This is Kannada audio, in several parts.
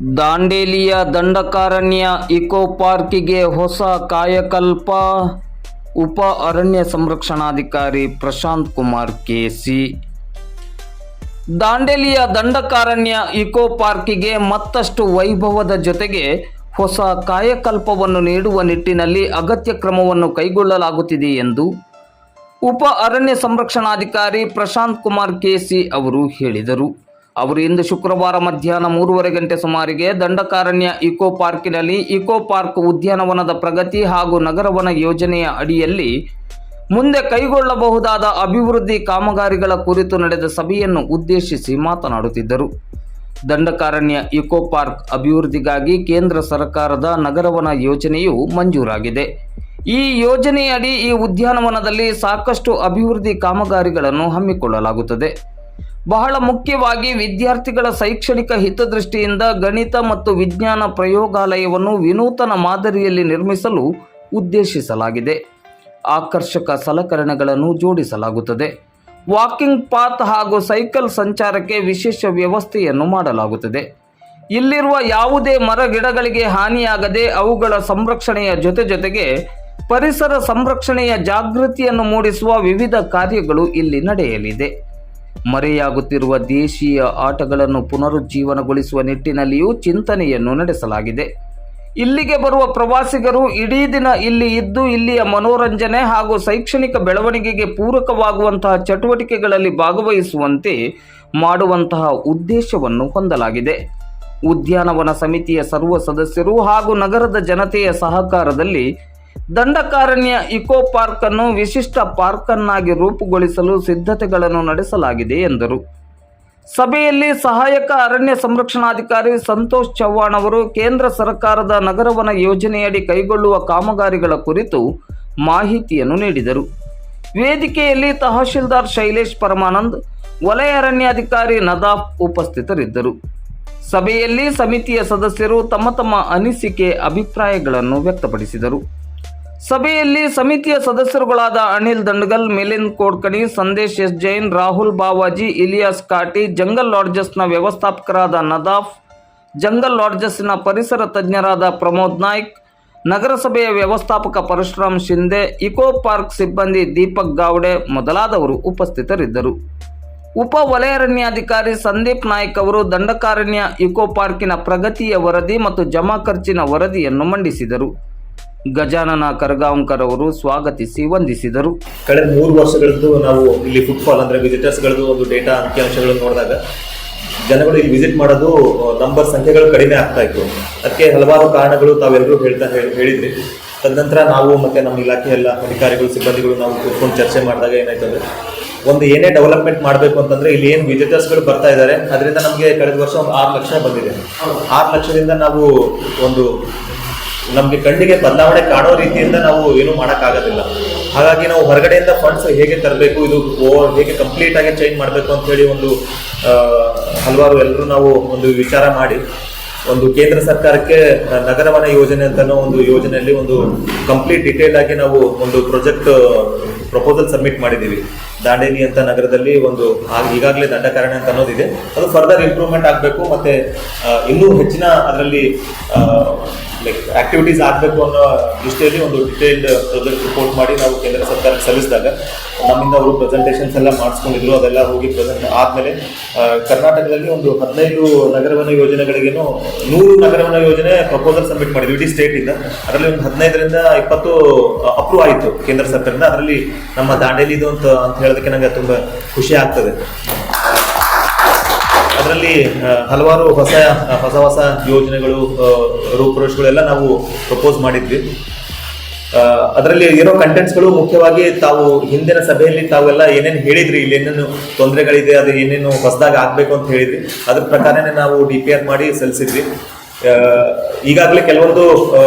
ದಾಂಡೇಲಿಯ ದಂಡಕಾರಣ್ಯ ಇಕೋ ಪಾರ್ಕಿಗೆ ಹೊಸ ಕಾಯಕಲ್ಪ, ಉಪ ಅರಣ್ಯ ಸಂರಕ್ಷಣಾಧಿಕಾರಿ ಪ್ರಶಾಂತ್ ಕುಮಾರ್ ಕೆಸಿ. ದಾಂಡೇಲಿಯ ದಂಡಕಾರಣ್ಯ ಇಕೋ ಪಾರ್ಕಿಗೆ ಮತ್ತಷ್ಟು ವೈಭವದ ಜೊತೆಗೆ ಹೊಸ ಕಾಯಕಲ್ಪವನ್ನು ನೀಡುವ ನಿಟ್ಟಿನಲ್ಲಿ ಅಗತ್ಯ ಕ್ರಮವನ್ನು ಕೈಗೊಳ್ಳಲಾಗುತ್ತಿದೆ ಎಂದು ಉಪ ಅರಣ್ಯ ಸಂರಕ್ಷಣಾಧಿಕಾರಿ ಪ್ರಶಾಂತ್ ಕುಮಾರ್ ಕೆಸಿ ಅವರು ಹೇಳಿದರು. ಅವರು ಇಂದು ಶುಕ್ರವಾರ ಮಧ್ಯಾಹ್ನ ಮೂರುವರೆ ಗಂಟೆ ಸುಮಾರಿಗೆ ದಂಡಕಾರಣ್ಯ ಇಕೋ ಪಾರ್ಕಿನಲ್ಲಿ ಇಕೋ ಪಾರ್ಕ್ ಉದ್ಯಾನವನದ ಪ್ರಗತಿ ಹಾಗೂ ನಗರವನ ಯೋಜನೆಯ ಅಡಿಯಲ್ಲಿ ಮುಂದೆ ಕೈಗೊಳ್ಳಬಹುದಾದ ಅಭಿವೃದ್ಧಿ ಕಾಮಗಾರಿಗಳ ಕುರಿತು ನಡೆದ ಸಭೆಯನ್ನು ಉದ್ದೇಶಿಸಿ ಮಾತನಾಡುತ್ತಿದ್ದರು. ದಂಡಕಾರಣ್ಯ ಇಕೋ ಪಾರ್ಕ್ ಅಭಿವೃದ್ಧಿಗಾಗಿ ಕೇಂದ್ರ ಸರ್ಕಾರದ ನಗರವನ ಯೋಜನೆಯು ಮಂಜೂರಾಗಿದೆ. ಈ ಯೋಜನೆಯಡಿ ಈ ಉದ್ಯಾನವನದಲ್ಲಿ ಸಾಕಷ್ಟು ಅಭಿವೃದ್ಧಿ ಕಾಮಗಾರಿಗಳನ್ನು ಹಮ್ಮಿಕೊಳ್ಳಲಾಗುತ್ತದೆ. ಬಹಳ ಮುಖ್ಯವಾಗಿ ವಿದ್ಯಾರ್ಥಿಗಳ ಶೈಕ್ಷಣಿಕ ಹಿತದೃಷ್ಟಿಯಿಂದ ಗಣಿತ ಮತ್ತು ವಿಜ್ಞಾನ ಪ್ರಯೋಗಾಲಯವನ್ನು ವಿನೂತನ ಮಾದರಿಯಲ್ಲಿ ನಿರ್ಮಿಸಲು ಉದ್ದೇಶಿಸಲಾಗಿದೆ. ಆಕರ್ಷಕ ಸಲಕರಣೆಗಳನ್ನು ಜೋಡಿಸಲಾಗುತ್ತದೆ. ವಾಕಿಂಗ್ ಪಾತ್ ಹಾಗೂ ಸೈಕಲ್ ಸಂಚಾರಕ್ಕೆ ವಿಶೇಷ ವ್ಯವಸ್ಥೆಯನ್ನು ಮಾಡಲಾಗುತ್ತದೆ. ಇಲ್ಲಿರುವ ಯಾವುದೇ ಮರಗಿಡಗಳಿಗೆ ಹಾನಿಯಾಗದೆ ಅವುಗಳ ಸಂರಕ್ಷಣೆಯ ಜೊತೆ ಜೊತೆಗೆ ಪರಿಸರ ಸಂರಕ್ಷಣೆಯ ಜಾಗೃತಿಯನ್ನು ಮೂಡಿಸುವ ವಿವಿಧ ಕಾರ್ಯಗಳು ಇಲ್ಲಿ ನಡೆಯಲಿದೆ. ಮರೆಯಾಗುತ್ತಿರುವ ದೇಶೀಯ ಆಟಗಳನ್ನು ಪುನರುಜ್ಜೀವನಗೊಳಿಸುವ ನಿಟ್ಟಿನಲ್ಲಿಯೂ ಚಿಂತನೆಯನ್ನು ನಡೆಸಲಾಗಿದೆ. ಇಲ್ಲಿಗೆ ಬರುವ ಪ್ರವಾಸಿಗರು ಇಡೀ ದಿನ ಇಲ್ಲಿ ಇದ್ದು ಇಲ್ಲಿಯ ಮನೋರಂಜನೆ ಹಾಗೂ ಶೈಕ್ಷಣಿಕ ಬೆಳವಣಿಗೆಗೆ ಪೂರಕವಾಗುವಂತಹ ಚಟುವಟಿಕೆಗಳಲ್ಲಿ ಭಾಗವಹಿಸುವಂತೆ ಮಾಡುವಂತಹ ಉದ್ದೇಶವನ್ನು ಹೊಂದಲಾಗಿದೆ. ಉದ್ಯಾನವನ ಸಮಿತಿಯ ಸರ್ವ ಸದಸ್ಯರು ಹಾಗೂ ನಗರದ ಜನತೆಯ ಸಹಕಾರದಲ್ಲಿ ದಂಡಕಾರಣ್ಯ ಇಕೋ ಪಾರ್ಕ್ ಅನ್ನು ವಿಶಿಷ್ಟ ಪಾರ್ಕ್ ಅನ್ನಾಗಿ ರೂಪುಗೊಳಿಸಲು ಸಿದ್ಧತೆಗಳನ್ನು ನಡೆಸಲಾಗಿದೆ ಎಂದರು. ಸಭೆಯಲ್ಲಿ ಸಹಾಯಕ ಅರಣ್ಯ ಸಂರಕ್ಷಣಾಧಿಕಾರಿ ಸಂತೋಷ್ ಚವ್ಹಾಣ್ ಅವರು ಕೇಂದ್ರ ಸರ್ಕಾರದ ನಗರವನ ಯೋಜನೆಯಡಿ ಕೈಗೊಳ್ಳುವ ಕಾಮಗಾರಿಗಳ ಕುರಿತು ಮಾಹಿತಿಯನ್ನು ನೀಡಿದರು. ವೇದಿಕೆಯಲ್ಲಿ ತಹಶೀಲ್ದಾರ್ ಶೈಲೇಶ್ ಪರಮಾನಂದ್, ವಲಯ ಅರಣ್ಯಾಧಿಕಾರಿ ನದಾಫ್ ಉಪಸ್ಥಿತರಿದ್ದರು. ಸಭೆಯಲ್ಲಿ ಸಮಿತಿಯ ಸದಸ್ಯರು ತಮ್ಮ ತಮ್ಮ ಅನಿಸಿಕೆ, ಅಭಿಪ್ರಾಯಗಳನ್ನು ವ್ಯಕ್ತಪಡಿಸಿದರು. ಸಭೆಯಲ್ಲಿ ಸಮಿತಿಯ ಸದಸ್ಯರುಗಳಾದ ಅನಿಲ್ ದಂಡಗಲ್, ಮಿಲಿಂದ್ ಕೋಡ್ಕಣಿ, ಸಂದೇಶ್ ಎಸ್ ಜೈನ್, ರಾಹುಲ್ ಬಾವಾಜಿ, ಇಲಿಯಾಸ್ ಕಾಟಿ, ಜಂಗಲ್ ಲಾಡ್ಜಸ್ನ ವ್ಯವಸ್ಥಾಪಕರಾದ ನದಾಫ್, ಜಂಗಲ್ ಲಾಡ್ಜಸ್ನ ಪರಿಸರ ತಜ್ಞರಾದ ಪ್ರಮೋದ್ ನಾಯ್ಕ್, ನಗರಸಭೆಯ ವ್ಯವಸ್ಥಾಪಕ ಪರಶುರಾಮ್ ಶಿಂದೆ, ಇಕೋ ಪಾರ್ಕ್ ಸಿಬ್ಬಂದಿ ದೀಪಕ್ ಗಾವಡೆ ಮೊದಲಾದವರು ಉಪಸ್ಥಿತರಿದ್ದರು. ಉಪ ವಲಯಾರಣ್ಯಾಧಿಕಾರಿ ಸಂದೀಪ್ ನಾಯ್ಕ್ ಅವರು ದಂಡಕಾರಣ್ಯ ಇಕೋ ಪಾರ್ಕಿನ ಪ್ರಗತಿಯ ವರದಿ ಮತ್ತು ಜಮಾ ಖರ್ಚಿನ ವರದಿಯನ್ನು ಮಂಡಿಸಿದರು. ಗಜಾನನ ಕರಗಾಂವ್ಕರ್ ಅವರು ಸ್ವಾಗತಿಸಿ ವಂದಿಸಿದರು. ಕಳೆದ ಮೂರು ವರ್ಷಗಳದ್ದು ನಾವು ಇಲ್ಲಿ ಫುಟ್ಬಾಲ್ ಅಂದ್ರೆ ವಿಸಿಟರ್ಸ್ಗಳದ್ದು ಒಂದು ಡೇಟಾ ಅಂಕಿಅಂಶಗಳನ್ನು ನೋಡಿದಾಗ ಜನಗಳು ಇಲ್ಲಿ ವಿಸಿಟ್ ಮಾಡೋದು ನಂಬರ್ ಸಂಖ್ಯೆಗಳು ಕಡಿಮೆ ಆಗ್ತಾ ಇತ್ತು. ಅದಕ್ಕೆ ಹಲವಾರು ಕಾರಣಗಳು ತಾವೆಲ್ಲರೂ ಹೇಳ್ತಾ ಹೇಳಿ- ಹೇಳಿದ್ರಿ. ತದನಂತರ ನಾವು ಮತ್ತೆ ನಮ್ಮ ಇಲಾಖೆ ಎಲ್ಲ ಅಧಿಕಾರಿಗಳು, ಸಿಬ್ಬಂದಿಗಳು ನಾವು ಕೂತ್ಕೊಂಡು ಚರ್ಚೆ ಮಾಡಿದಾಗ ಏನಾಯ್ತು ಅಂದ್ರೆ ಒಂದು ಏನೇ ಡೆವಲಪ್ಮೆಂಟ್ ಮಾಡಬೇಕು ಅಂತಂದ್ರೆ ಇಲ್ಲಿ ಏನು ವಿಸಿಟರ್ಸ್ಗಳು ಬರ್ತಾ ಇದ್ದಾರೆ. ಅದರಿಂದ ನಮಗೆ ಕಳೆದ ವರ್ಷ ಒಂದು ಆರು ಲಕ್ಷ ಬಂದಿದೆ. ಆರು ಲಕ್ಷದಿಂದ ನಾವು ಒಂದು ನಮಗೆ ಕಣ್ಣಿಗೆ ಬದಲಾವಣೆ ಕಾಣೋ ರೀತಿಯಿಂದ ನಾವು ಏನು ಮಾಡೋಕ್ಕಾಗೋದಿಲ್ಲ. ಹಾಗಾಗಿ ನಾವು ಹೊರಗಡೆಯಿಂದ ಫಂಡ್ಸ್ ಹೇಗೆ ತರಬೇಕು, ಇದು ಹೇಗೆ ಕಂಪ್ಲೀಟ್ ಆಗಿ ಚೇಂಜ್ ಮಾಡಬೇಕು ಅಂತ ಹೇಳಿ ಒಂದು ಹಲವಾರು ಎಲ್ಲರೂ ನಾವು ಒಂದು ವಿಚಾರ ಮಾಡಿ, ಒಂದು ಕೇಂದ್ರ ಸರ್ಕಾರಕ್ಕೆ ನಗರವನ ಯೋಜನೆ ಅಂತನೋ ಒಂದು ಯೋಜನೆಯಲ್ಲಿ ಒಂದು ಕಂಪ್ಲೀಟ್ ಡಿಟೇಲ್ ಆಗಿ ನಾವು ಒಂದು ಪ್ರಾಜೆಕ್ಟ್ ಪ್ರಪೋಸಲ್ ಸಬ್ಮಿಟ್ ಮಾಡಿದ್ದೀವಿ. ದಾಂಡೇಲಿ ಅಂತ ನಗರದಲ್ಲಿ ಒಂದು ಈಗಾಗಲೇ ಕಾರಣ ಅಂತ ಅನ್ನೋದಿದೆ. ಅದು ಫರ್ದರ್ ಇಂಪ್ರೂವ್ಮೆಂಟ್ ಆಗಬೇಕು ಮತ್ತೆ ಇನ್ನೂ ಹೆಚ್ಚಿನ ಅದರಲ್ಲಿ ಲೈಕ್ ಆಕ್ಟಿವಿಟೀಸ್ ಆಗಬೇಕು ಅನ್ನೋ ದೃಷ್ಟಿಯಲ್ಲಿ ಒಂದು ಡಿಟೇಲ್ಡ್ ಪ್ರಾಜೆಕ್ಟ್ ರಿಪೋರ್ಟ್ ಮಾಡಿ ನಾವು ಕೇಂದ್ರ ಸರ್ಕಾರಕ್ಕೆ ಸಲ್ಲಿಸಿದಾಗ, ನಮ್ಮಿಂದ ಅವರು ಪ್ರೆಸೆಂಟೇಷನ್ಸ್ ಎಲ್ಲ ಮಾಡಿಸ್ಕೊಂಡಿದ್ರು, ಅದೆಲ್ಲ ಹೋಗಿ ಪ್ರೆಸೆಂಟ್ ಆದಮೇಲೆ ಕರ್ನಾಟಕದಲ್ಲಿ ಒಂದು ಹದಿನೈದು ನಗರವನ ಯೋಜನೆಗಳಿಗೇನು ನೂರು ನಗರವನ ಯೋಜನೆ ಪ್ರಪೋಸಲ್ ಸಬ್ಮಿಟ್ ಮಾಡಿದ್ವಿ ಇಡೀ ಸ್ಟೇಟಿಂದ ಅದರಲ್ಲಿ ಒಂದು ಹದಿನೈದರಿಂದ ಇಪ್ಪತ್ತು ಅಪ್ರೂವ್ ಆಯಿತು ಕೇಂದ್ರ ಸರ್ಕಾರದಿಂದ. ಅದರಲ್ಲಿ ನಮ್ಮ ದಾಂಡೇಲಿದು ಅಂತ ಅಂತ ಹೇಳೋದಕ್ಕೆ ನನಗೆ ತುಂಬ ಖುಷಿ ಆಗ್ತದೆ. ಅದರಲ್ಲಿ ಹಲವಾರು ಹೊಸ ಹೊಸ ಹೊಸ ಯೋಜನೆಗಳು ರೂಪುರೇಷಗಳೆಲ್ಲ ನಾವು ಪ್ರಪೋಸ್ ಮಾಡಿದ್ವಿ. ಅದರಲ್ಲಿ ಇರೋ ಕಂಟೆಂಟ್ಸ್ಗಳು ಮುಖ್ಯವಾಗಿ ತಾವು ಹಿಂದಿನ ಸಭೆಯಲ್ಲಿ ತಾವೆಲ್ಲ ಏನೇನು ಹೇಳಿದ್ರಿ, ಇಲ್ಲಿ ಏನೇನು ತೊಂದರೆಗಳಿದೆ, ಅದು ಏನೇನು ಹೊಸದಾಗಿ ಆಗಬೇಕು ಅಂತ ಹೇಳಿದ್ರಿ. ಅದ್ರ ಪ್ರಕಾರನೇ ನಾವು ಡಿ ಪಿ ಆರ್ ಮಾಡಿ ಸಲ್ಲಿಸಿದ್ವಿ. ಈಗಾಗಲೇ ಕೆಲವೊಂದು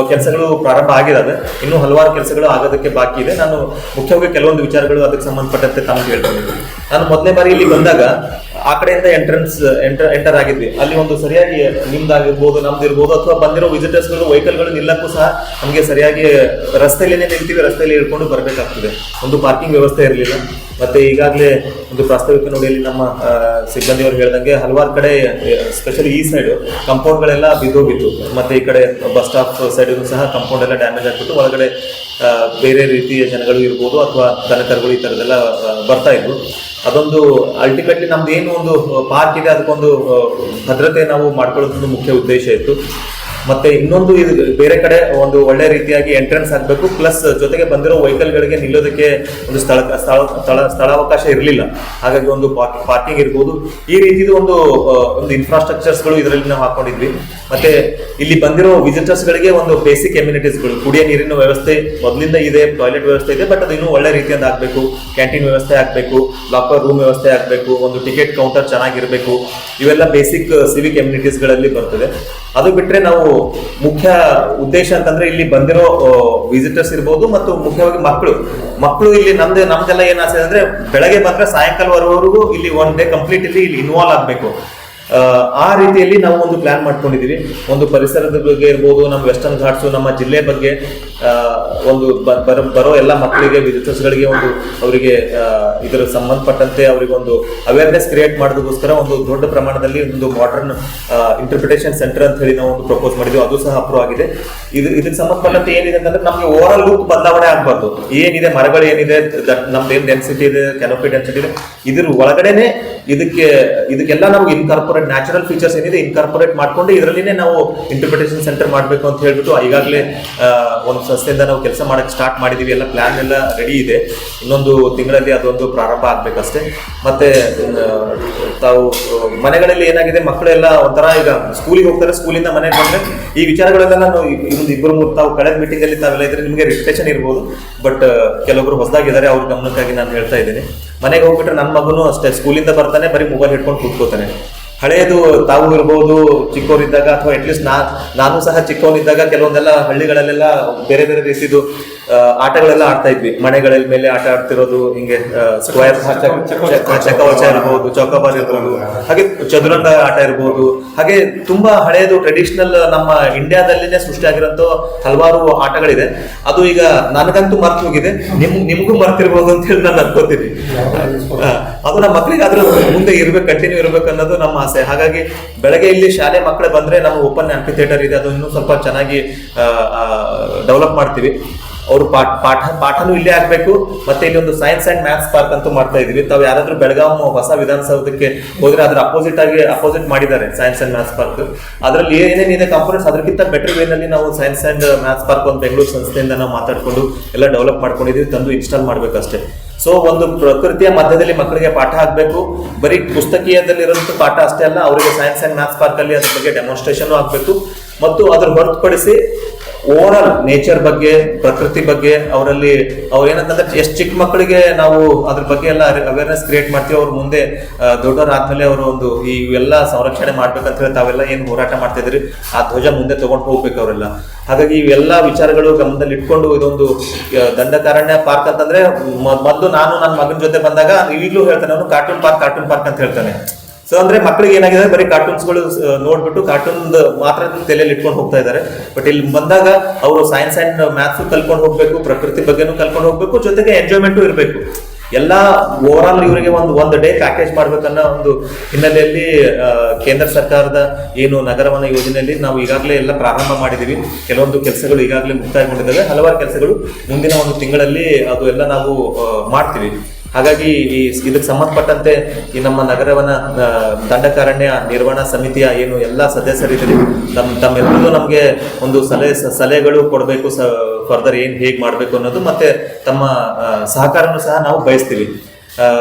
ಕೆಲಸಗಳು ಪ್ರಾರಂಭ ಆಗಿದ್ದಾವೆ. ಇನ್ನೂ ಹಲವಾರು ಕೆಲಸಗಳು ಆಗೋದಕ್ಕೆ ಬಾಕಿ ಇದೆ. ನಾನು ಮುಖ್ಯವಾಗಿ ಕೆಲವೊಂದು ವಿಚಾರಗಳು ಅದಕ್ಕೆ ಸಂಬಂಧಪಟ್ಟಂತೆ ತಮಗೆ ಹೇಳ್ತೀನಿ. ನಾನು ಮೊದಲನೇ ಬಾರಿ ಇಲ್ಲಿ ಬಂದಾಗ ಆ ಕಡೆಯಿಂದ ಎಂಟ್ರೆನ್ಸ್ ಎಂಟರ್ ಎಂಟರ್ ಆಗಿದ್ವಿ. ಅಲ್ಲಿ ಒಂದು ಸರಿಯಾಗಿ ನಿಮ್ದಾಗಿರ್ಬೋದು ನಮ್ದಿರ್ಬೋದು ಅಥವಾ ಬಂದಿರೋ ವಿಸಿಟರ್ಸ್ಗಳು ವೆಹಿಕಲ್ಗಳು ನಿಲ್ಲಕ್ಕೂ ಸಹ ನಮಗೆ ಸರಿಯಾಗಿ ರಸ್ತೆಯಲ್ಲೇ ನಿಲ್ತೀವಿ ರಸ್ತೆಯಲ್ಲಿ ಇಳ್ಕೊಂಡು ಬರಬೇಕಾಗ್ತದೆ. ಒಂದು ಪಾರ್ಕಿಂಗ್ ವ್ಯವಸ್ಥೆ ಇರಲಿಲ್ಲ. ಮತ್ತೆ ಈಗಾಗಲೇ ಒಂದು ಪ್ರಾಸ್ತಾವಿಕ ನುಡಿಯಲ್ಲಿ ನಮ್ಮ ಆ, ಸಿಬ್ಬಂದಿಯವರು ಹೇಳ್ದಂಗೆ ಹಲವಾರು ಕಡೆ ಸ್ಪೆಷಲಿ ಈ ಸೈಡ್ ಕಂಪೌಂಡ್ಗಳೆಲ್ಲ ಬಿದ್ದೋಗಿತ್ತು. ಮತ್ತೆ ಈ ಕಡೆ ಬಸ್ ಸ್ಟಾಪ್ ಸೈಡ್ ಸಹ ಕಂಪೌಂಡ್ ಎಲ್ಲ ಡ್ಯಾಮೇಜ್ ಆಗ್ಬಿಟ್ಟು ಒಳಗಡೆ ಬೇರೆ ರೀತಿಯ ಜನಗಳು ಇರ್ಬೋದು ಅಥವಾ ದನಕರುಗಳು ಈ ಥರದ್ದೆಲ್ಲ ಬರ್ತಾ ಇದ್ವು. ಅದೊಂದು ಅಲ್ಟಿಮೇಟ್ಲಿ ನಮ್ದು ಏನು ಒಂದು ಪಾರ್ಕ್ ಇದೆ ಅದಕ್ಕೊಂದು ಭದ್ರತೆ ನಾವು ಮಾಡ್ಕೊಳ್ಳೋದೊಂದು ಮುಖ್ಯ ಉದ್ದೇಶ ಇತ್ತು. ಮತ್ತೆ ಇನ್ನೊಂದು ಇದು ಬೇರೆ ಕಡೆ ಒಂದು ಒಳ್ಳೆ ರೀತಿಯಾಗಿ ಎಂಟ್ರೆನ್ಸ್ ಆಗಬೇಕು ಪ್ಲಸ್ ಜೊತೆಗೆ ಬಂದಿರೋ ವೆಹಿಕಲ್ಗಳಿಗೆ ನಿಲ್ಲೋದಕ್ಕೆ ಒಂದು ಸ್ಥಳ ಸ್ಥಳ ಸ್ಥಳ, ಸ್ಥಳಾವಕಾಶ ಇರಲಿಲ್ಲ. ಹಾಗಾಗಿ ಒಂದು ಪಾರ್ಕಿಂಗ್ ಇರ್ಬೋದು. ಈ ರೀತಿದು ಒಂದು ಒಂದು ಇನ್ಫ್ರಾಸ್ಟ್ರಕ್ಚರ್ಸ್ಗಳು ಇದರಲ್ಲಿ ನಾವು ಹಾಕೊಂಡಿದ್ವಿ. ಮತ್ತೆ ಇಲ್ಲಿ ಬಂದಿರೋ ವಿಸಿಟರ್ಸ್ಗಳಿಗೆ ಒಂದು ಬೇಸಿಕ್ ಎಮ್ಯುನಿಟೀಸ್ಗಳು ಕುಡಿಯೋ ನೀರಿನ ವ್ಯವಸ್ಥೆ ಮೊದಲಿಂದ ಇದೆ ಟಾಯ್ಲೆಟ್ ವ್ಯವಸ್ಥೆ ಇದೆ ಬಟ್ ಅದು ಇನ್ನೂ ಒಳ್ಳೆ ರೀತಿಯಿಂದ ಆಗಬೇಕು. ಕ್ಯಾಂಟೀನ್ ವ್ಯವಸ್ಥೆ ಆಗಬೇಕು ಲಾಕರ್ ರೂಮ್ ವ್ಯವಸ್ಥೆ ಆಗಬೇಕು, ಒಂದು ಟಿಕೆಟ್ ಕೌಂಟರ್ ಚೆನ್ನಾಗಿರಬೇಕು. ಇವೆಲ್ಲ ಬೇಸಿಕ್ ಸಿವಿಕ್ ಎಮ್ಯುನಿಟೀಸ್ಗಳಲ್ಲಿ ಬರ್ತದೆ. ಅದು ಬಿಟ್ರೆ ನಾವು ಮುಖ್ಯ ಉದ್ದೇಶ ಅಂತಂದ್ರೆ ಇಲ್ಲಿ ಬಂದಿರೋ ವಿಸಿಟರ್ಸ್ ಇರ್ಬೋದು ಮತ್ತು ಮುಖ್ಯವಾಗಿ ಮಕ್ಕಳು ಮಕ್ಕಳು ಇಲ್ಲಿ ನಮ್ದು, ನಮ್ದೆಲ್ಲ ಏನ್ ಆಸೆ ಅಂದ್ರೆ ಬೆಳಗ್ಗೆ ಬಂದ್ರೆ ಸಾಯಂಕಾಲವರೆಗೂ ಇಲ್ಲಿ ಒನ್ ಡೇ ಕಂಪ್ಲೀಟ್ ಇಲ್ಲಿ ಇನ್ವಾಲ್ವ್ ಆಗಬೇಕು. ಆ ರೀತಿಯಲ್ಲಿ ನಾವು ಒಂದು ಪ್ಲಾನ್ ಮಾಡ್ಕೊಂಡಿದೀವಿ ಒಂದು ಪರಿಸರದ ಬಗ್ಗೆ ಇರ್ಬೋದು, ನಮ್ಮ ವೆಸ್ಟರ್ನ್ ಘಾಟ್ಸು ನಮ್ಮ ಜಿಲ್ಲೆ ಬಗ್ಗೆ ಒಂದು ಬರೋ ಎಲ್ಲ ಮಕ್ಕಳಿಗೆ ವಿಸಿಟರ್ಸ್ಗಳಿಗೆ ಒಂದು ಅವರಿಗೆ ಇದರ ಸಂಬಂಧಪಟ್ಟಂತೆ ಅವರಿಗೆ ಒಂದು ಅವೇರ್ನೆಸ್ ಕ್ರಿಯೇಟ್ ಮಾಡೋದಕ್ಕೋಸ್ಕರ ಒಂದು ದೊಡ್ಡ ಪ್ರಮಾಣದಲ್ಲಿ ಒಂದು ಮಾಡರ್ನ್ ಇಂಟರ್ಪ್ರಿಟೇಷನ್ ಸೆಂಟರ್ ಅಂತ ಹೇಳಿ ನಾವು ಒಂದು ಪ್ರಪೋಸ್ ಮಾಡಿದ್ವಿ. ಅದು ಸಹ ಅಪ್ರೂವ್ ಆಗಿದೆ. ಇದು, ಇದಕ್ಕೆ ಸಂಬಂಧಪಟ್ಟಂತೆ ಏನಿದೆ ಅಂತಂದ್ರೆ ನಮಗೆ ಓವರ್ ಲುಕ್ ಬದಲಾವಣೆ ಆಗಬಾರ್ದು. ಏನಿದೆ, ಮರಗಳು ಏನಿದೆ ನಮ್ದು ಏನು ಡೆನ್ಸಿಟಿ ಇದೆ ಕೆನೋಪಿ ಡೆನ್ಸಿಟಿ ಇದೆ, ಇದ್ರ ಒಳಗಡೆನೆ ಇದಕ್ಕೆ, ಇದಕ್ಕೆಲ್ಲ ನಾವು ಇನ್ಕಾರ್ಪೊರೇಟ್ ನ್ಯಾಚುರಲ್ ಫೀಚರ್ಸ್ ಏನಿದೆ ಇನ್ಕಾರ್ಪೊರೇಟ್ ಮಾಡ್ಕೊಂಡು ಇದರಲ್ಲಿನೇ ನಾವು ಇಂಟರ್ಪ್ರಿಟೇಷನ್ ಸೆಂಟರ್ ಮಾಡಬೇಕು ಅಂತ ಹೇಳ್ಬಿಟ್ಟು ಈಗಾಗಲೇ ಒಂದು ಸಂಸ್ಥೆಯಿಂದ ನಾವು ಕೆಲಸ ಮಾಡಕ್ಕೆ ಸ್ಟಾರ್ಟ್ ಮಾಡಿದೀವಿ. ಎಲ್ಲ ಪ್ಲಾನ್ ಎಲ್ಲ ರೆಡಿ ಇದೆ. ಇನ್ನೊಂದು ತಿಂಗಳಲ್ಲಿ ಅದೊಂದು ಪ್ರಾರಂಭ ಆಗಬೇಕಷ್ಟೇ. ಮತ್ತೆ ತಾವು, ಮನೆಗಳಲ್ಲಿ ಏನಾಗಿದೆ, ಮಕ್ಕಳೆಲ್ಲ ಒಂಥರ ಈಗ ಸ್ಕೂಲಿಗೆ ಹೋಗ್ತಾರೆ ಸ್ಕೂಲಿಂದ ಮನೆಗೆ ಬಂದರೆ ಈ ವಿಚಾರಗಳೆಲ್ಲ ನಾನು ಇನ್ನೊಂದು ಇಬ್ಬರು ಮೂರು ತಾವು ಕಳೆದ ಮೀಟಿಂಗ್ ಅಲ್ಲಿ ತಾವೆಲ್ಲ ಇದ್ರೆ ನಿಮಗೆ ರಿಪಿಟೇಷನ್ ಇರ್ಬೋದು. ಬಟ್ ಕೆಲವೊಬ್ರು ಹೊಸದಾಗಿದ್ದಾರೆ ಅವ್ರ ಗಮನಕ್ಕಾಗಿ ನಾನು ಹೇಳ್ತಾ ಇದ್ದೀನಿ. ಮನೆಗೆ ಹೋಗ್ಬಿಟ್ರೆ ನನ್ನ ಮಗನೂ ಅಷ್ಟೇ ಸ್ಕೂಲಿಂದ ಬರ್ತಾನೆ, ಬರೀ ಮೊಬೈಲ್ ಹಿಡ್ಕೊಂಡು ಕೂತ್ಕೋತಾನೆ. ಹಳೆಯದು ತಾವು ಇರ್ಬೋದು ಚಿಕ್ಕವರಿದ್ದಾಗ ಅಥವಾ ಅಟ್ಲೀಸ್ಟ್ ನಾ ನಾನು ಸಹ ಚಿಕ್ಕವನಿದ್ದಾಗ ಕೆಲವೊಂದೆಲ್ಲ ಹಳ್ಳಿಗಳಲ್ಲೆಲ್ಲ ಬೇರೆ ಬೇರೆ ರೀತಿದು ಆಟಗಳೆಲ್ಲ ಆಡ್ತಾ ಇದ್ವಿ. ಮನೆಗಳ ಮೇಲೆ ಆಟ ಆಡ್ತಿರೋದು ಹಿಂಗೆ ಸ್ಕ್ವೇರ್ ಚಕವಚ ಇರ್ಬೋದು ಚೌಕಬಾರ್ ಇರ್ಬೋದು ಹಾಗೆ ಚದುರಂಗ ಆಟ ಇರ್ಬೋದು. ಹಾಗೆ ತುಂಬಾ ಹಳೆಯದು ಟ್ರೆಡಿಷನಲ್ ನಮ್ಮ ಇಂಡಿಯಾದಲ್ಲಿನೇ ಸೃಷ್ಟಿಯಾಗಿರೋಂಥ ಹಲವಾರು ಆಟಗಳಿದೆ. ಅದು ಈಗ ನನಗಂತೂ ಮರ್ತು ಹೋಗಿದೆ. ನಿಮ್ ನಿಮಗೂ ಮರ್ತಿರ್ಬೋದು ಅಂತ ಹೇಳಿ ನಾನು ಅನ್ಕೋತೀನಿ. ಅದು ನಮ್ಮ ಮಕ್ಕಳಿಗೆ ಅದ್ರ ಮುಂದೆ ಇರ್ಬೇಕು ಕಂಟಿನ್ಯೂ ಇರ್ಬೇಕು ಅನ್ನೋದು ನಮ್ಮ ಆಸೆ. ಹಾಗಾಗಿ ಬೆಳಗ್ಗೆ ಇಲ್ಲಿ ಶಾಲೆ ಮಕ್ಕಳು ಬಂದ್ರೆ ನಮ್ಮ ಓಪನ್ ಆಂಪಿ ಥಿಯೇಟರ್ ಇದೆ ಅದು ಇನ್ನೂ ಸ್ವಲ್ಪ ಚೆನ್ನಾಗಿ ಡೆವಲಪ್ ಮಾಡ್ತೀವಿ. ಅವರು ಪಾಠ ಪಾಠ, ಪಾಠನೂ ಇಲ್ಲೇ ಆಗ್ಬೇಕು, ಮತ್ತೆ ಇಲ್ಲಿ ಒಂದು ಸೈನ್ಸ್ ಅಂಡ್ ಮ್ಯಾಥ್ಸ್ ಪಾರ್ಕ್ ಅಂತೂ ಮಾಡ್ತಾ ಇದೀವಿ ತಾವು ಯಾರಾದ್ರೂ ಬೆಳಗಾವ್ ಹೊಸ ವಿಧಾನಸೌಧಕ್ಕೆ ಹೋದ್ರೆ ಅದ್ರ ಅಪೋಸಿಟ್ ಆಗಿ ಅಪೋಸಿಟ್ ಮಾಡಿದ್ದಾರೆ ಸೈನ್ಸ್ ಅಂಡ್ ಮ್ಯಾಥ್ಸ್ ಪಾರ್ಕ್ ಅದರಲ್ಲಿ ಏನೇನಿದೆ ಕಾಂಪೋನೆಂಟ್ಸ್ ಅದಕ್ಕಿಂತ ಬೆಟರ್ ವೇನಲ್ಲಿ ನಾವು ಸೈನ್ಸ್ ಅಂಡ್ ಮ್ಯಾಥ್ಸ್ ಪಾರ್ಕ್ ಒಂದು ಬೆಂಗಳೂರು ಸಂಸ್ಥೆಯಿಂದ ನಾವು ಮಾತಾಡ್ಕೊಂಡು ಎಲ್ಲ ಡೆವಲಪ್ ಮಾಡ್ಕೊಂಡಿದೀವಿ ತಂದು ಇನ್ಸ್ಟಾಲ್ ಮಾಡ್ಬೇಕಷ್ಟೇ. ಸೊ ಒಂದು ಪ್ರಕೃತಿಯ ಮಧ್ಯದಲ್ಲಿ ಮಕ್ಕಳಿಗೆ ಪಾಠ ಆಗಬೇಕು ಬರೀ ಪುಸ್ತಕೀಯದಲ್ಲಿರುವಂಥ ಪಾಠ ಅಷ್ಟೇ ಅಲ್ಲ, ಅವರಿಗೆ ಸೈನ್ಸ್ ಅಂಡ್ ಮ್ಯಾಥ್ಸ್ ಪಾರ್ಕ್ ಅಲ್ಲಿ ಅದ್ರ ಬಗ್ಗೆ ಡೆಮಾನ್ಸ್ಟ್ರೇಷನ್ ಆಗಬೇಕು ಮತ್ತು ಅದ್ರ ಹೊರತುಪಡಿಸಿ ಓವರ್ ಆಲ್ ನೇಚರ್ ಬಗ್ಗೆ, ಪ್ರಕೃತಿ ಬಗ್ಗೆ, ಅವರಲ್ಲಿ ಅವ್ರು ಏನಂತಂದ್ರೆ ಎಷ್ಟು ಚಿಕ್ಕ ಮಕ್ಕಳಿಗೆ ನಾವು ಅದ್ರ ಬಗ್ಗೆ ಎಲ್ಲ ಅವೇರ್ನೆಸ್ ಕ್ರಿಯೇಟ್ ಮಾಡ್ತೀವಿ ಅವ್ರ ಮುಂದೆ ದೊಡ್ಡವರಾದ್ಮೇಲೆ ಅವರು ಒಂದು ಈ ಇವೆಲ್ಲ ಸಂರಕ್ಷಣೆ ಮಾಡ್ಬೇಕಂತ ಹೇಳಿ ತಾವೆಲ್ಲ ಏನು ಹೋರಾಟ ಮಾಡ್ತಾ ಇದ್ರಿ ಆ ಧ್ವಜ ಮುಂದೆ ತಗೊಂಡು ಹೋಗ್ಬೇಕು ಅವರೆಲ್ಲ. ಹಾಗಾಗಿ ಇವೆಲ್ಲ ವಿಚಾರಗಳು ಗಮನದಲ್ಲಿ ಇಟ್ಕೊಂಡು ಇದೊಂದು ದಂಡಕಾರಣ್ಯ ಪಾರ್ಕ್ ಅಂತಂದ್ರೆ ಮೊದ್ಲು ನಾನು ನನ್ನ ಮಗನ ಜೊತೆ ಬಂದಾಗ ಈಗಲೂ ಹೇಳ್ತಾನೆ ಅವನು ಕಾರ್ಟೂನ್ ಪಾರ್ಕ್ ಕಾರ್ಟೂನ್ ಪಾರ್ಕ್ ಅಂತ ಹೇಳ್ತಾನೆ. ಸೊ ಅಂದ್ರೆ ಮಕ್ಕಳಿಗೆ ಏನಾಗಿದೆ? ಬರೀ ಕಾರ್ಟೂನ್ಸ್ಗಳು ನೋಡ್ಬಿಟ್ಟು ಕಾರ್ಟೂನ್ ಮಾತ್ರ ತಲೆಯಲ್ಲಿ ಇಟ್ಕೊಂಡು ಹೋಗ್ತಾ ಇದ್ದಾರೆ. ಬಟ್ ಇಲ್ಲಿ ಬಂದಾಗ ಅವರು ಸೈನ್ಸ್ ಅಂಡ್ ಮ್ಯಾಥ್ಸ್ ಕಲ್ಕೊಂಡು ಹೋಗ್ಬೇಕು, ಪ್ರಕೃತಿ ಬಗ್ಗೆನೂ ಕಲ್ಕೊಂಡು ಹೋಗ್ಬೇಕು, ಜೊತೆಗೆ ಎಂಜಾಯ್ಮೆಂಟು ಇರಬೇಕು. ಎಲ್ಲ ಓವರ್ ಆಲ್ ಇವರಿಗೆ ಒಂದು ಒಂದು ಡೇ ಪ್ಯಾಕೇಜ್ ಮಾಡ್ಬೇಕನ್ನೋ ಒಂದು ಹಿನ್ನೆಲೆಯಲ್ಲಿ ಕೇಂದ್ರ ಸರ್ಕಾರದ ಏನು ನಗರವನ ಯೋಜನೆಯಲ್ಲಿ ನಾವು ಈಗಾಗಲೇ ಎಲ್ಲ ಪ್ರಾರಂಭ ಮಾಡಿದ್ದೀವಿ. ಕೆಲವೊಂದು ಕೆಲಸಗಳು ಈಗಾಗಲೇ ಮುಕ್ತಾಯಗೊಂಡಿದ್ದಾವೆ. ಹಲವಾರು ಕೆಲಸಗಳು ಮುಂದಿನ ಒಂದು ತಿಂಗಳಲ್ಲಿ ಅದು ಎಲ್ಲ ನಾವು ಮಾಡ್ತೀವಿ. ಹಾಗಾಗಿ ಈ ಇದಕ್ಕೆ ಸಂಬಂಧಪಟ್ಟಂತೆ ಈ ನಮ್ಮ ನಗರವನ ದಂಡಕಾರಣ್ಯ ನಿರ್ವಹಣಾ ಸಮಿತಿಯ ಏನು ಎಲ್ಲ ಸದಸ್ಯರಿದ್ದೀರಿ ತಮ್ಮ ತಮ್ಮೆಲ್ಲರಿಗೂ ನಮಗೆ ಒಂದು ಸಲಹೆ, ಸಲಹೆಗಳು ಕೊಡಬೇಕು ಸ ಫರ್ದರ್ ಏನು ಹೇಗೆ ಮಾಡಬೇಕು ಅನ್ನೋದು ಮತ್ತೆ ತಮ್ಮ ಸಹಕಾರನೂ ಸಹ ನಾವು ಬಯಸ್ತೀವಿ.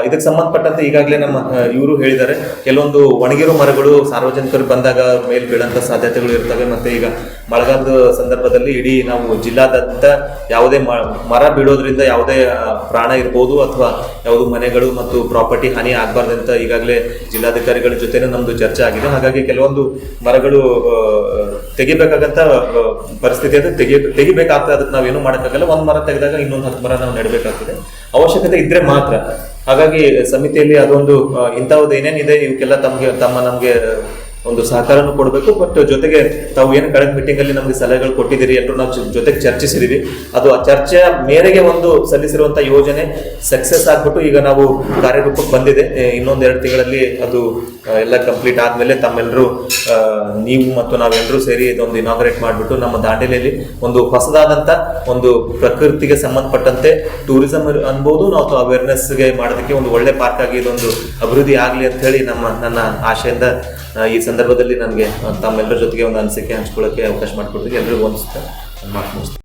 ಇದಕ್ಕೆ ಸಂಬಂಧಪಟ್ಟಂತೆ ಈಗಾಗಲೇ ನಮ್ಮ ಇವರು ಹೇಳಿದ್ದಾರೆ. ಕೆಲವೊಂದು ಒಣಗಿರೋ ಮರಗಳು ಸಾರ್ವಜನಿಕರು ಬಂದಾಗ ಮೇಲೆ ಬೀಳಂತ ಸಾಧ್ಯತೆಗಳು ಇರ್ತವೆ. ಮತ್ತೆ ಈಗ ಮಳೆಗಾಲದ ಸಂದರ್ಭದಲ್ಲಿ ಇಡೀ ನಾವು ಜಿಲ್ಲಾದ್ಯಂತ ಯಾವುದೇ ಮರ ಬೀಳೋದ್ರಿಂದ ಯಾವುದೇ ಪ್ರಾಣ ಇರ್ಬೋದು ಅಥವಾ ಯಾವುದು ಮನೆಗಳು ಮತ್ತು ಪ್ರಾಪರ್ಟಿ ಹಾನಿ ಆಗಬಾರ್ದಂತ ಈಗಾಗಲೇ ಜಿಲ್ಲಾಧಿಕಾರಿಗಳ ಜೊತೆನೂ ನಮ್ಮದು ಚರ್ಚೆ ಆಗಿದೆ. ಹಾಗಾಗಿ ಕೆಲವೊಂದು ಮರಗಳು ತೆಗಿಬೇಕಾಗಂತ ಪರಿಸ್ಥಿತಿ ಅದು. ತೆಗಿ ತೆಗಿಬೇಕಾಗ್ತದೆ ಅದಕ್ಕೆ ನಾವೇನು ಮಾಡೋಕ್ಕಾಗಲ್ಲ. ಒಂದು ಮರ ತೆಗೆದಾಗ ಇನ್ನೊಂದು ಹತ್ತು ಮರ ನಾವು ನೆಡಬೇಕಾಗ್ತದೆ. ಅವಶ್ಯಕತೆ ಇದ್ರೆ ಮಾತ್ರ. ಹಾಗಾಗಿ ಸಮಿತಿಯಲ್ಲಿ ಅದೊಂದು ಇಂಥವ್ದು ಏನೇನಿದೆ ಇವಕ್ಕೆಲ್ಲ ತಮಗೆ ತಮ್ಮ ನಮಗೆ ಒಂದು ಸಹಕಾರನೂ ಕೊಡಬೇಕು ಬಟ್ ಜೊತೆಗೆ ತಾವು ಏನು ಕಳೆದ ಮೀಟಿಂಗ್ ಅಲ್ಲಿ ನಮಗೆ ಸಲಹೆಗಳು ಕೊಟ್ಟಿದ್ದೀರಿ ಎಲ್ಲರೂ ನಾವು ಜೊತೆಗೆ ಚರ್ಚಿಸಿದೀವಿ. ಅದು ಆ ಚರ್ಚೆಯ ಮೇರೆಗೆ ಒಂದು ಸಲ್ಲಿಸಿರುವಂಥ ಯೋಜನೆ ಸಕ್ಸಸ್ ಆಗ್ಬಿಟ್ಟು ಈಗ ನಾವು ಕಾರ್ಯರೂಪಕ್ಕೆ ಬಂದಿದೆ. ಇನ್ನೊಂದು ಇನ್ನೊಂದ್ ಎರಡು ತಿಂಗಳಲ್ಲಿ ಅದು ಎಲ್ಲ ಕಂಪ್ಲೀಟ್ ಆದಮೇಲೆ ತಮ್ಮೆಲ್ಲರೂ ನೀವು ಮತ್ತು ನಾವೆಲ್ಲರೂ ಸೇರಿ ಇದೊಂದು ಇನಾಗ್ರೇಟ್ ಮಾಡಿಬಿಟ್ಟು ನಮ್ಮ ದಾಂಡೇಲಿಯಲ್ಲಿ ಒಂದು ಹೊಸದಾದಂತ ಒಂದು ಪ್ರಕೃತಿಗೆ ಸಂಬಂಧಪಟ್ಟಂತೆ ಟೂರಿಸಂ ಅನ್ಬೋದು, ನಾವು ಅವೇರ್ನೆಸ್ಗೆ ಮಾಡೋದಕ್ಕೆ ಒಂದು ಒಳ್ಳೆ ಪಾರ್ಕ್ ಆಗಿ ಇದೊಂದು ಅಭಿವೃದ್ಧಿ ಆಗಲಿ ಅಂತ ಹೇಳಿ ನಮ್ಮ, ನನ್ನ ಆಶೆಯಿಂದ ಈ ಸಂದರ್ಭದಲ್ಲಿ ನನಗೆ ತಮ್ಮೆಲ್ಲರ ಜೊತೆಗೆ ಒಂದು ಅನಿಸಿಕೆ ಹಂಚ್ಕೊಳ್ಳೋಕ್ಕೆ ಅವಕಾಶ ಮಾಡಿಕೊಡ್ತೀವಿ ಎಲ್ಲರಿಗೂ ಒಂದು ಮಾತು ಮುಗಿಸ್ತೀನಿ.